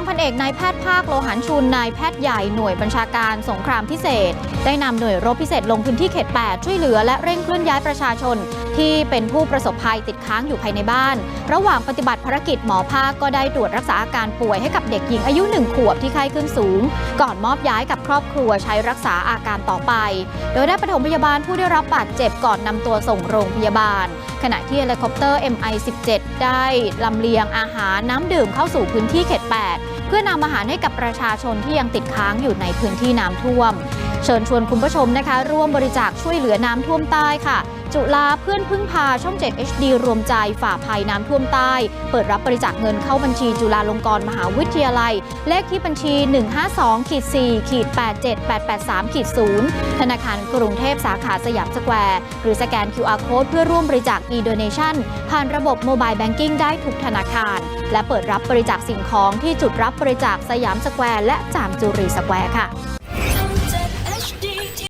ทางพันเอกนายแพทย์ภาคโลหันชุนนายแพทย์ใหญ่หน่วยบัญชาการสงครามพิเศษ ได้นำหน่วยรบพิเศษลงพื้นที่เขต 8 ช่วยเหลือและเร่งเคลื่อนย้ายประชาชน ที่เป็นผู้ประสบภัยติดค้างอยู่ภายในบ้าน ระหว่างปฏิบัติภารกิจหมอภาคก็ได้ตรวจรักษาอาการป่วยให้กับเด็กหญิงอายุหนึ่งขวบที่ไข้ขึ้นสูง ก่อนมอบย้ายกับครอบครัวใช้รักษาอาการต่อไป โดยได้ปฐมพยาบาลผู้ได้รับบาดเจ็บก่อนนำตัวส่งโรงพยาบาล ขณะที่เฮลิคอปเตอร์ MI-17 ได้ลำเลียงอาหารน้ำดื่มเข้าสู่พื้นที่เขต 8 เพื่อนำอาหารให้กับประชาชนที่ยังติดค้างอยู่ในพื้นที่น้ำท่วม เชิญชวนคุณผู้ชมนะคะ ร่วมบริจาคช่วยเหลือน้ำท่วมใต้ค่ะ จุฬาเพื่อนพึ่งพาช่อง 7 HD รวมใจฝ่าภัยน้ำท่วมใต้ เปิดรับบริจาคเงินเข้าบัญชีจุฬาลงกรณ์มหาวิทยาลัย เลขที่บัญชี 152ขีด4ขีด87883ขีด0ธนาคารกรุงเทพสาขาสยามสแควร์ หรือสแกน QR Code เพื่อร่วมบริจาค e-donation ผ่านระบบโมบายแบงกิ้งได้ทุกธนาคาร และเปิดรับบริจาคสิ่งของที่จุดรับบริจาคสยามสแควร์และจามจุรีสแควร์ค่ะ